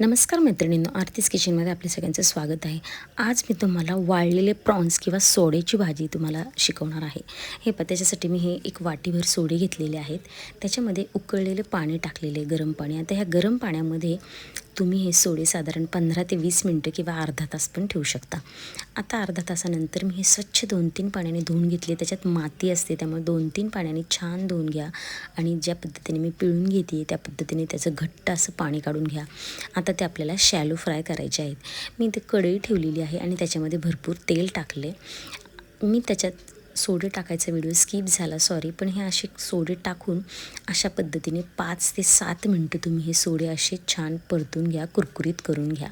नमस्कार मैत्रिणींनो आरतीस किचनमध्ये आपल्या सगळ्यांचं स्वागत आहे. आज मी तुम्हाला वाळलेले प्रॉन्स किंवा सोड्याची भाजी तुम्हाला शिकवणार आहे. हे प त्याच्यासाठी मी हे एक वाटीभर सोडे घेतलेले आहेत. त्याच्यामध्ये उकळलेले पाणी टाकलेले गरम पाणी. आता ह्या गरम पाण्यामध्ये तुम्ही हे सोडे साधारण पंधरा ते वीस मिनटं किंवा अर्धा तास पण ठेवू शकता. आता अर्धा तासानंतर मी हे स्वच्छ दोन तीन पाण्याने धुवून घेतले. त्याच्यात माती असते त्यामुळे दोन तीन पाण्याने छान धुवून घ्या. आणि ज्या पद्धतीने मी पिळून घेते त्या पद्धतीने त्याचं घट्ट असं पाणी काढून घ्या. आता ते आपल्याला शॅलो फ्राय करायचे आहेत. मी ते कढई ठेवलेली आहे आणि त्याच्यामध्ये भरपूर तेल टाकले मी त्याच्यात सोडे टाकायचा व्हिडिओ स्किप झाला सॉरी पण हे असे सोडे टाकून अशा पद्धतीने पाच ते सात मिनटं तुम्ही हे सोडे असे छान परतून घ्या कुरकुरीत करून घ्या.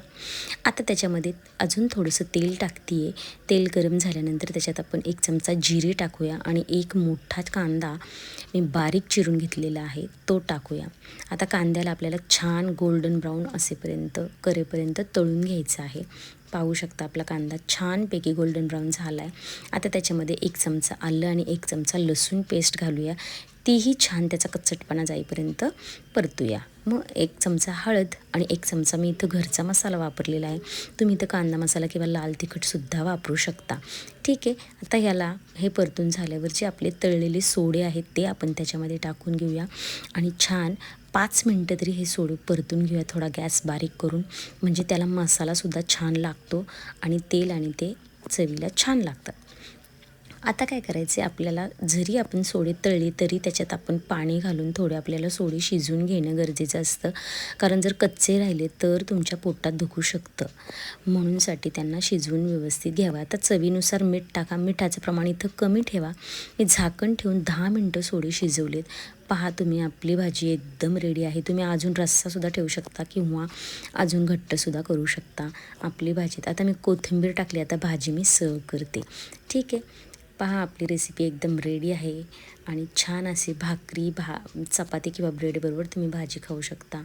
आता त्याच्यामध्ये अजून थोडंसं तेल टाकते आहे तेल गरम झाल्यानंतर त्याच्यात आपण एक चमचा जिरे टाकूया आणि एक मोठा कांदा मी बारीक चिरून घेतलेला आहे तो टाकूया. आता कांद्याला आपल्याला छान गोल्डन ब्राऊन असेपर्यंत करेपर्यंत तळून घ्यायचं आहे. पाहू शकता आपला कांदा छानपैकी गोल्डन ब्राऊन झाला आहे आता त्याच्यामध्ये एक चमचा आलं आणि एक चमचा लसूण पेस्ट घालूया. तीही छान त्याचा कच्चटपणा जाईपर्यंत परतूया. मग एक चमचा हळद आणि एक चमचा मी इथं घरचा मसाला वापरलेला आहे. तुम्ही इथं कांदा मसाला किंवा लाल तिखटसुद्धा वापरू शकता. ठीक आहे? आता ह्याला हे परतून झाल्यावर जे आपले तळलेले सोडे आहेत ते आपण त्याच्यामध्ये टाकून घेऊया. आणि छान पाच मिनटं तरी हे सोडू परतून घेऊया थोडा गॅस बारीक करून. म्हणजे त्याला मसालासुद्धा छान लागतो आणि तेल आणि ते चवीला छान लागतात. आता काय करायचे आपल्याला जरी आपण सोडे तळले तरी त्याच्यात आपण पाणी घालून थोडे आपल्याला सोडे शिजवून घेणं गरजेचं असतं. कारण जर कच्चे राहिले तर तुमच्या पोटात दुखू शकतं. म्हणूनसाठी त्यांना शिजवून व्यवस्थित घ्यावा. आता चवीनुसार मीठ टाका. मिठाचं प्रमाण इथं कमी ठेवा. मी झाकण ठेवून दहा मिनटं सोडे शिजवलेत. पहा तुम्ही आपली भाजी एकदम रेडी आहे. तुम्ही अजून रस्सासुद्धा ठेवू शकता किंवा अजून घट्टसुद्धा करू शकता. आपली भाजीत आता मी कोथिंबीर टाकली. आता भाजी मी सर्व करते. ठीक आहे? पहा आपली रेसिपी एकदम रेडी आहे. आणि छान अशी भाकरी भा चपाती किंवा ब्रेडबरोबर तुम्ही भाजी खाऊ शकता.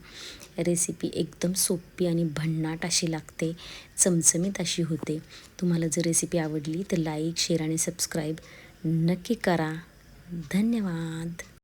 रेसिपी एकदम सोपी आणि भन्नाट अशी लागते. चमचमीत अशी होते. तुम्हाला जर रेसिपी आवडली तर लाईक शेअर आणि सबस्क्राईब नक्की करा. धन्यवाद.